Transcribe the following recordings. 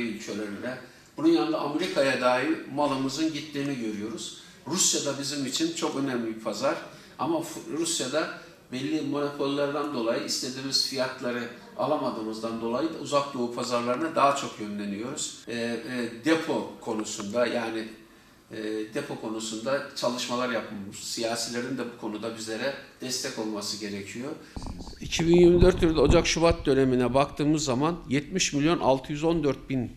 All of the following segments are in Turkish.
bölge ülkelerine. Bunun yanında Amerika'ya dahi malımızın gittiğini görüyoruz. Rusya da bizim için çok önemli bir pazar. Ama Rusya'da belli monopollerden dolayı istediğimiz fiyatları alamadığımızdan dolayı da uzak doğu pazarlarına daha çok yönleniyoruz. Ee, e, depo konusunda yani e, depo konusunda çalışmalar yapılmış. Siyasilerin de bu konuda bizlere destek olması gerekiyor. 2024 yılı Ocak-Şubat dönemine baktığımız zaman 70 milyon 614 bin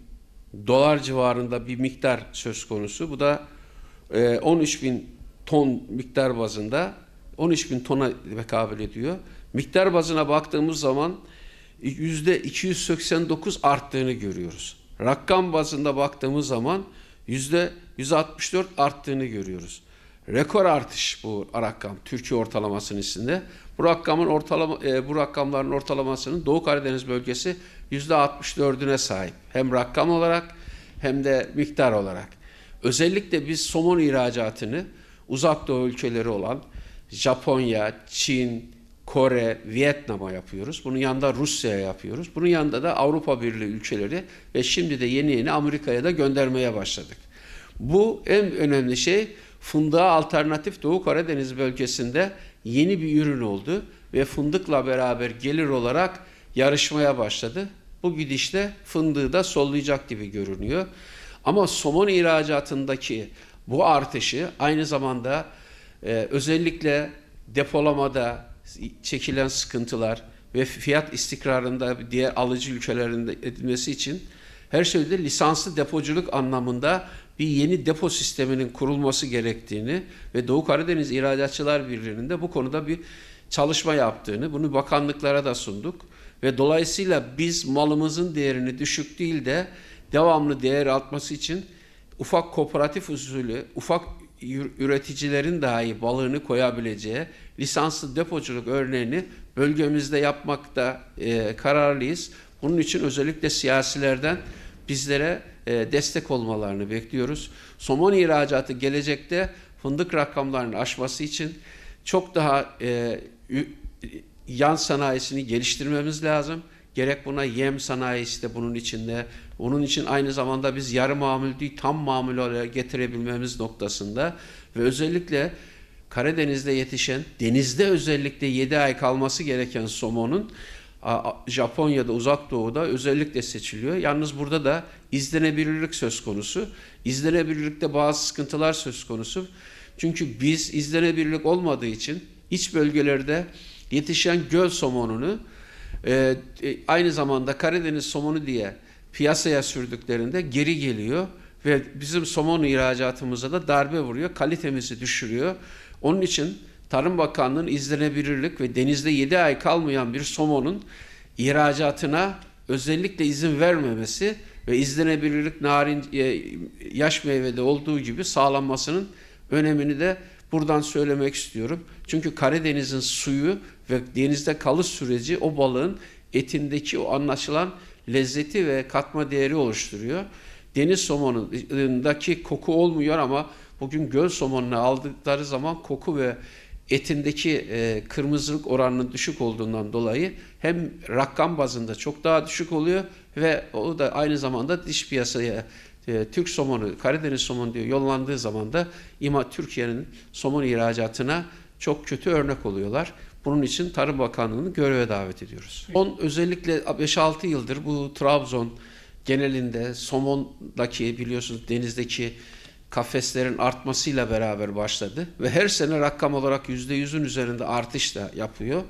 dolar civarında bir miktar söz konusu. Bu da e, 13 bin ton miktar bazında 13 bin tona rekabet ediyor. Miktar bazına baktığımız zaman yüzde 289 arttığını görüyoruz. Rakam bazında baktığımız zaman yüzde 164 arttığını görüyoruz. Rekor artış bu rakam Türkiye ortalamasının içinde. Bu rakamın ortalama e, bu rakamların ortalamasının Doğu Karadeniz bölgesi yüzde 64'üne sahip. Hem rakam olarak hem de miktar olarak. Özellikle biz somon ihracatını uzak doğu ülkeleri olan Japonya, Çin, Kore, Vietnam'a yapıyoruz. Bunun yanında Rusya'ya yapıyoruz. Bunun yanında da Avrupa Birliği ülkeleri ve şimdi de yeni yeni Amerika'ya da göndermeye başladık. Bu en önemli şey fındığa alternatif Doğu Karadeniz bölgesinde yeni bir ürün oldu ve fındıkla beraber gelir olarak yarışmaya başladı. Bu gidişle fındığı da sollayacak gibi görünüyor. Ama somon ihracatındaki bu artışı aynı zamanda e, özellikle depolamada çekilen sıkıntılar ve fiyat istikrarında diğer alıcı ülkelerinde edilmesi için her şeyde lisanslı depoculuk anlamında bir yeni depo sisteminin kurulması gerektiğini ve Doğu Karadeniz İhracatçılar Birliği'nin de bu konuda bir çalışma yaptığını, bunu bakanlıklara da sunduk ve dolayısıyla biz malımızın değerini düşük değil de devamlı değer artması için ufak kooperatif usulü, ufak üreticilerin dahi balığını koyabileceği lisanslı depoculuk örneğini bölgemizde yapmakta e, kararlıyız. Bunun için özellikle siyasilerden bizlere e, destek olmalarını bekliyoruz. Somon ihracatı gelecekte fındık rakamlarının aşması için çok daha e, yan sanayisini geliştirmemiz lazım. Gerek buna yem sanayisi de bunun içinde. Onun için aynı zamanda biz yarı mamul değil tam mamul oraya getirebilmemiz noktasında ve özellikle Karadeniz'de yetişen, denizde özellikle 7 ay kalması gereken somonun Japonya'da, Uzak Doğu'da özellikle seçiliyor. Yalnız burada da izlenebilirlik söz konusu. İzlenebilirlikte bazı sıkıntılar söz konusu. Çünkü biz izlenebilirlik olmadığı için iç bölgelerde yetişen göl somonunu e, e, aynı zamanda Karadeniz somonu diye piyasaya sürdüklerinde geri geliyor ve bizim somon ihracatımıza da darbe vuruyor, kalitemizi düşürüyor. Onun için Tarım Bakanlığı'nın izlenebilirlik ve denizde 7 ay kalmayan bir somonun ihracatına özellikle izin vermemesi ve izlenebilirlik narin e, yaş meyvede olduğu gibi sağlanmasının önemini de buradan söylemek istiyorum. Çünkü Karadeniz'in suyu ve denizde kalış süreci o balığın etindeki o anlaşılan lezzeti ve katma değeri oluşturuyor. Deniz somonundaki koku olmuyor ama bugün göl somonunu aldıkları zaman koku ve etindeki e, kırmızılık oranının düşük olduğundan dolayı hem rakam bazında çok daha düşük oluyor ve o da aynı zamanda dış piyasaya e, Türk somonu, Karadeniz somonu diyor yollandığı zaman da ima Türkiye'nin somon ihracatına çok kötü örnek oluyorlar. Bunun için Tarım Bakanlığı'nı göreve davet ediyoruz. Son özellikle 5-6 yıldır bu Trabzon genelinde somondaki biliyorsunuz denizdeki kafeslerin artmasıyla beraber başladı ve her sene rakam olarak %100'ün üzerinde artış da yapıyor.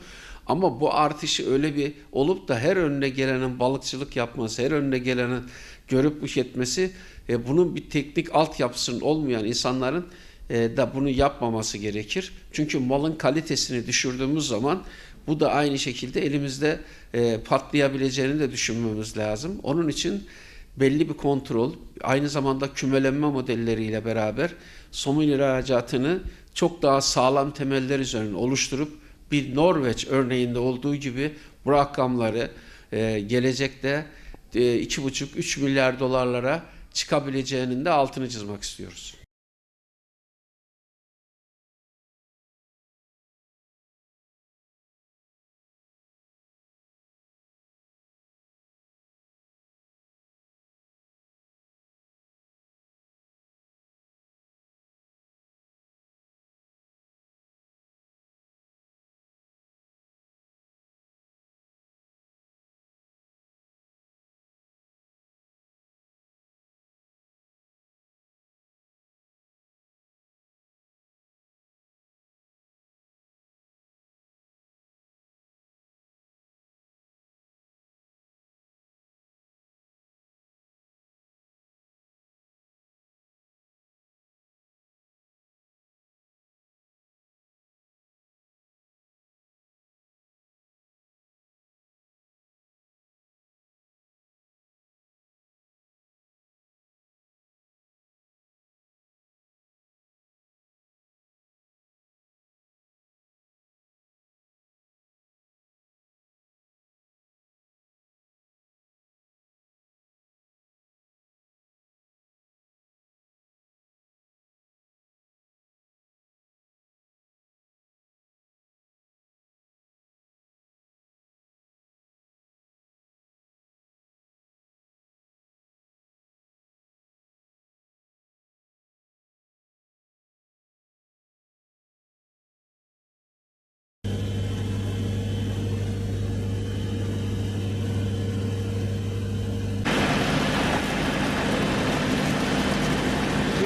Ama bu artışı öyle bir olup da her önüne gelenin balıkçılık yapması, her önüne gelenin görüp bu etmesi, e, bunun bir teknik altyapısının olmayan insanların e, da bunu yapmaması gerekir. Çünkü malın kalitesini düşürdüğümüz zaman bu da aynı şekilde elimizde e, patlayabileceğini de düşünmemiz lazım. Onun için belli bir kontrol, aynı zamanda kümelenme modelleriyle beraber somun ihracatını çok daha sağlam temeller üzerine oluşturup bir Norveç örneğinde olduğu gibi bu rakamları e, gelecekte e, 2,5-3 milyar dolarlara çıkabileceğinin de altını çizmek istiyoruz.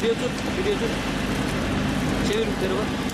Şuraya tut, şuraya tut. Çevir bir tarafa.